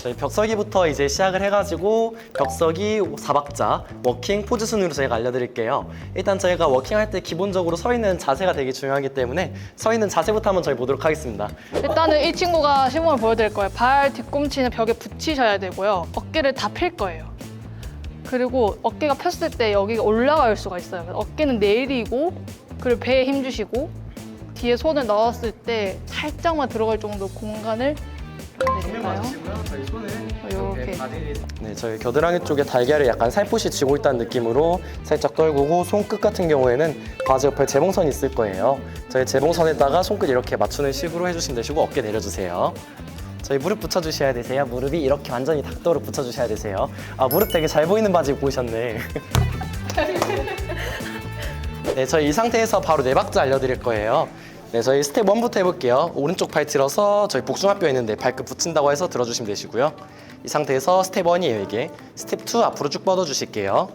저희 벽서기부터 이제 시작을 해가지고 벽서기 사박자 워킹 포즈 순으로 저희가 알려드릴게요. 일단 저희가 워킹할 때 기본적으로 서 있는 자세가 되게 중요하기 때문에 서 있는 자세부터 한번 저희 보도록 하겠습니다. 일단은 이 친구가 시범을 보여드릴 거예요. 발 뒤꿈치는 벽에 붙이셔야 되고요. 어깨를 다 필 거예요. 그리고 어깨가 폈을 때 여기가 올라갈 수가 있어요. 어깨는 내리고 그리고 배에 힘 주시고 뒤에 손을 넣었을 때 살짝만 들어갈 정도 공간을 내릴까요? 저희 손을 이렇게. 네, 저희 겨드랑이 쪽에 달걀을 약간 살포시 쥐고 있다는 느낌으로 살짝 떨구고 손끝 같은 경우에는 바지 옆에 재봉선이 있을 거예요. 저희 재봉선에다가 손끝 이렇게 맞추는 식으로 해주시면 되시고 어깨 내려주세요. 저희 무릎 붙여주셔야 되세요. 무릎이 이렇게 완전히 닭도로 붙여주셔야 되세요. 아 무릎 되게 잘 보이는 바지 입고 오셨네. 네, 저희 이 상태에서 바로 네 박자 알려드릴 거예요. 네, 저희 스텝 1부터 해볼게요. 오른쪽 팔 들어서 저희 복숭아뼈 있는데 발끝 붙인다고 해서 들어주시면 되시고요. 이 상태에서 스텝 1이에요, 이게. 스텝 2 앞으로 쭉 뻗어주실게요.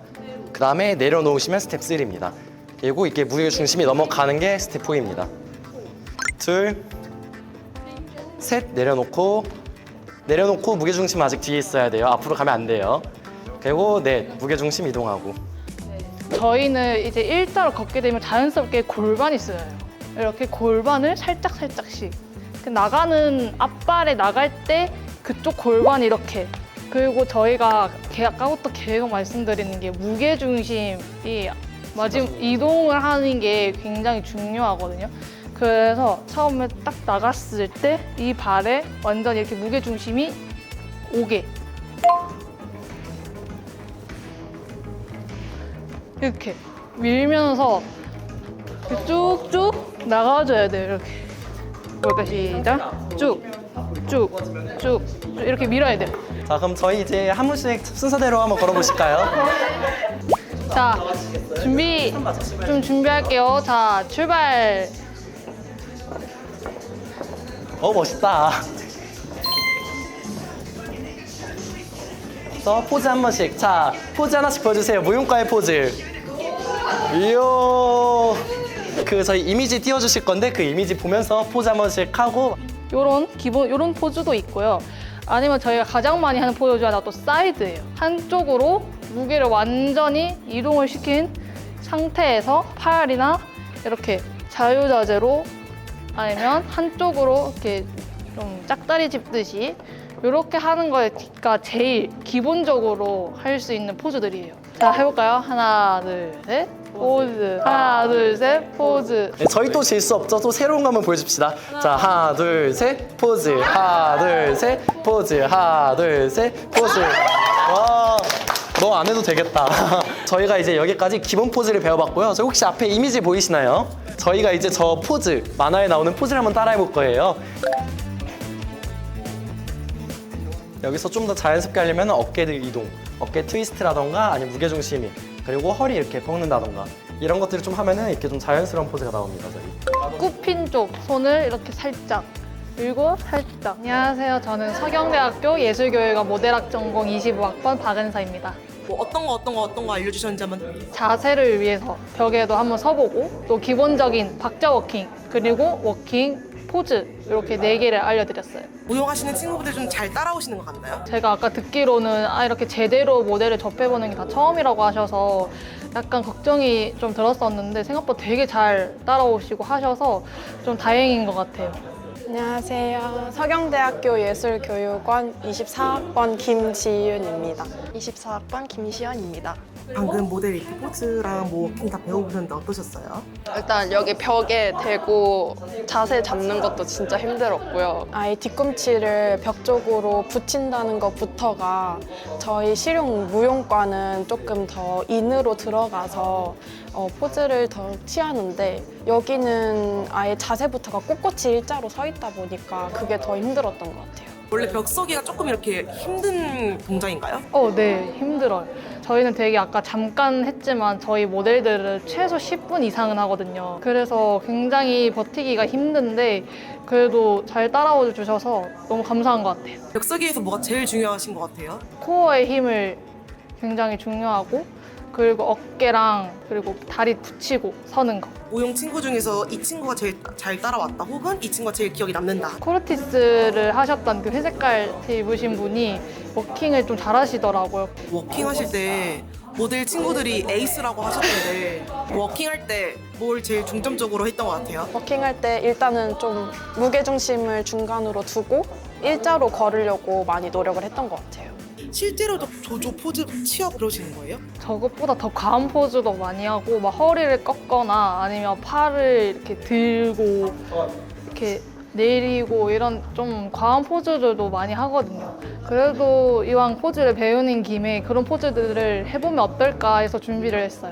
그 다음에 내려놓으시면 스텝 3입니다. 그리고 이게 무게 중심이 넘어가는 게 스텝 4입니다. 둘, 셋 내려놓고 내려놓고 무게 중심 아직 뒤에 있어야 돼요. 앞으로 가면 안 돼요. 그리고 넷 무게 중심 이동하고. 저희는 이제 일자로 걷게 되면 자연스럽게 골반이 쓰여요. 이렇게 골반을 살짝 살짝씩 그 나가는 앞발에 나갈 때 그쪽 골반 이렇게. 그리고 저희가 개- 아까부터 계속 말씀드리는 게 무게 중심이 마지막 이동을 하는 게 굉장히 중요하거든요. 그래서 처음에 딱 나갔을 때 이 발에 완전 이렇게 무게 중심이 오게. 이렇게 밀면서 쭉쭉 나가줘야 돼요 이렇게 볼까 시작 쭉쭉쭉 쭉 이렇게 밀어야 돼요 자 그럼 저희 이제 한 분씩 순서대로 한번 걸어보실까요? 자 준비 좀 준비할게요 자 출발 어 멋있다. 저 포즈 한 번씩. 자 포즈 하나씩 보여주세요. 무용과의 포즈. 이요. 그 저희 이미지 띄워주실 건데 그 이미지 보면서 포즈 한 번씩 하고 요런 기본 요런 포즈도 있고요 아니면 저희가 가장 많이 하는 포즈 중 하나가 또 사이드예요 한쪽으로 무게를 완전히 이동을 시킨 상태에서 팔이나 이렇게 자유자재로 아니면 한쪽으로 이렇게 좀 짝다리 짚듯이 이렇게 하는 거가 제일 기본적으로 할 수 있는 포즈들이에요. 자 해볼까요? 하나 둘 셋 포즈 하나 둘 셋 포즈 네, 저희 또 질 수 없죠. 또 새로운 거 한번 보여줍시다. 자, 하나, 둘, 셋, 포즈. 하나, 둘, 셋, 포즈. 하나, 둘, 셋, 포즈. 와, 너 안 해도 되겠다. 저희가 이제 여기까지 기본 포즈를 배워봤고요. 저 혹시 앞에 이미지 보이시나요? 저희가 이제 저 포즈, 만화에 나오는 포즈를 한번 따라해 볼 거예요. 여기서 좀 더 자연스럽게 하려면 어깨 이동, 어깨 트위스트라던가 아니면 무게중심이 그리고 허리 이렇게 꺾는다던가 이런 것들을 좀 하면은 이렇게 좀 자연스러운 포즈가 나옵니다. 저희. 굽힌 쪽 손을 이렇게 살짝 그리고 살짝 안녕하세요 저는 서경대학교 예술교육과 모델학 전공 25학번 박은서입니다 뭐 어떤 거 어떤 거 어떤 거 알려주셨는지 한번 자세를 위해서 벽에도 한번 서보고 또 기본적인 박자 워킹 그리고 워킹 포즈 이렇게 네 개를 알려드렸어요 무용하시는 친구분들 좀 잘 따라오시는 것 같나요? 제가 아까 듣기로는 아 이렇게 제대로 모델을 접해보는 게 다 처음이라고 하셔서 약간 걱정이 좀 들었었는데 생각보다 되게 잘 따라오시고 하셔서 좀 다행인 것 같아요 안녕하세요. 서경대학교 예술교육원 24학번 김지윤입니다. 24학번 김시연입니다. 방금 모델 이렇게 포즈랑 뭐 워킹 다 배워보셨는데 어떠셨어요? 일단 여기 벽에 대고 자세 잡는 것도 진짜 힘들었고요. 아예 뒤꿈치를 벽 쪽으로 붙인다는 것부터가 저희 실용 무용과는 조금 더 인으로 들어가서 어, 포즈를 더 취하는데 여기는 아예 자세부터가 꼿꼿이 일자로 서 있다 보니까 그게 더 힘들었던 것 같아요. 원래 벽서기가 조금 이렇게 힘든 동작인가요? 어, 네, 힘들어요. 저희는 되게 아까 잠깐 했지만 저희 모델들은 최소 10분 이상은 하거든요. 그래서 굉장히 버티기가 힘든데 그래도 잘 따라와 주셔서 너무 감사한 것 같아요. 벽서기에서 뭐가 제일 중요하신 것 같아요? 코어의 힘을 굉장히 중요하고 그리고 어깨랑 그리고 다리 붙이고 서는 거. 모용 친구 중에서 이 친구가 제일 잘 따라왔다 혹은 이 친구가 제일 기억이 남는다. 코르티스를 하셨던 그 회색깔 티 입으신 분이 워킹을 좀 잘하시더라고요. 워킹 하실 때 모델 친구들이 에이스라고 하셨던데 워킹 할 때 뭘 제일 중점적으로 했던 것 같아요? 워킹할 때 일단은 좀 무게 중심을 중간으로 두고 일자로 걸으려고 많이 노력을 했던 것 같아요. 실제로도 조조 포즈 취업 그러시는 거예요? 저것보다 더 과한 포즈도 많이 하고 막 허리를 꺾거나 아니면 팔을 이렇게 들고 이렇게 내리고 이런 좀 과한 포즈들도 많이 하거든요. 그래도 이왕 포즈를 배우는 김에 그런 포즈들을 해보면 어떨까 해서 준비를 했어요.